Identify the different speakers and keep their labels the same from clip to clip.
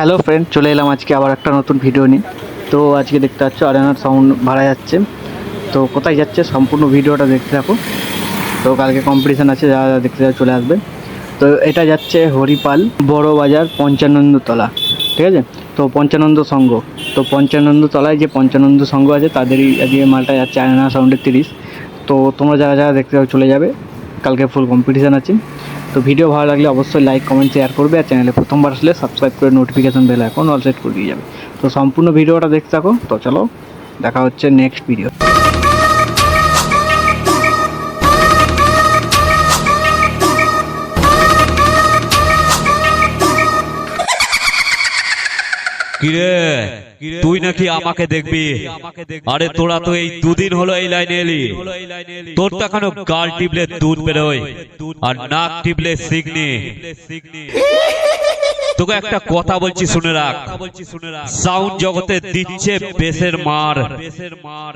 Speaker 1: Hello friend, চলে এলাম আজকে আবার একটা নতুন ভিডিও নিয়ে। তো আজকে দেখতে পাচ্ছ, আরেনার সাউন্ড ভাড়া যাচ্ছে। তো কোথায় যাচ্ছে সম্পূর্ণ ভিডিওটা দেখতে থাকো। তো কালকে কম্পিটিশান আছে যারা দেখতে চলে আসবে। তো এটা যাচ্ছে হরিপাল বড় বাজার পঞ্চানন্দ তলা ঠিক আছে? তো পঞ্চানন্দ সংঘ, তো পঞ্চানন্দ তলায় যে পঞ্চানন্দ সংঘ আছে, তাদেরই আজকে মালটা যাচ্ছে আরেনা সাউন্ডের তিরিশ। তো তোমরা যারা যারা দেখতে চলে যাবে, কালকে ফুল কম্পিটিশান আছে। তো ভিডিও ভালো লাগলে অবশ্যই লাইক কমেন্ট শেয়ার করবে আর চ্যানেলে প্রথমবার আসলে সাবস্ক্রাইব করে নোটিফিকেশন বেল এখন অল সেট করে দিয়ে যাবে। তো সম্পূর্ণ ভিডিওটা দেখতে থাকো। তো চলো, দেখা হচ্ছে নেক্সট ভিডিও
Speaker 2: কিরে? তুই নাকি আমাকে দেখবি? আরে তোরা তো এই দুদিন হলো এই লাইনে এলি। তোর তো এখনও গাল টিপলে দুধ বেরোয়। আর নাক টিপলে সিগনি। তোকে একটা কথা বলছি শুনে রাখ। সাউন্ড জগতে দিচ্ছে বেসের মার।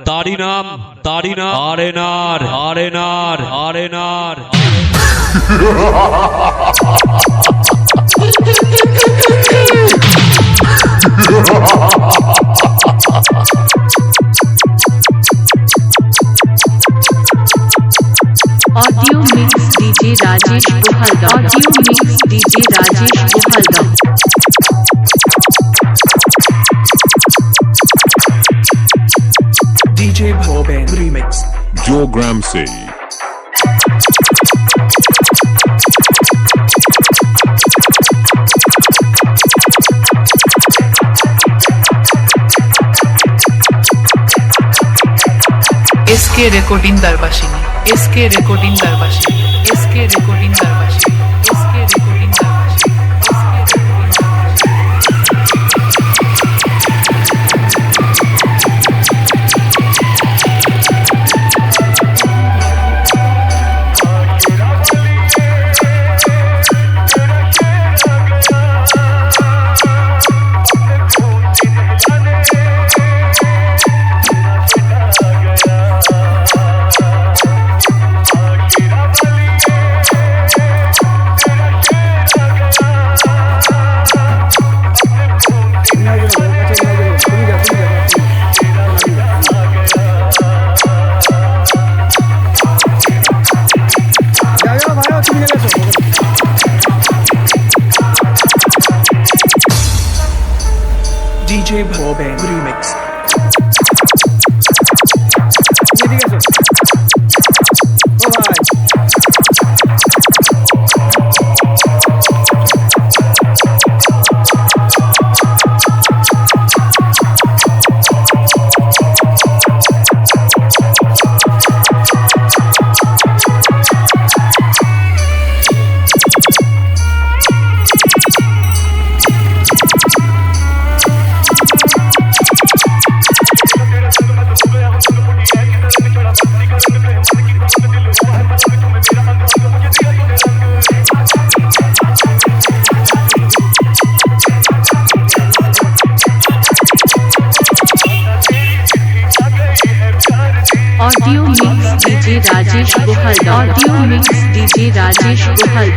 Speaker 2: তারি নাম তারি নাম। আরেনার আরেনার আরেনার।
Speaker 3: Audio DJ
Speaker 4: Boban Remix.
Speaker 5: Joe Gramsci.
Speaker 6: SK Recording Darbashini. SK Recording Darbashini. SK Recording Darbashini.
Speaker 4: Shiv Remix
Speaker 3: audio mix DJ Rajesh Gohel audio mix DJ Rajesh Gohel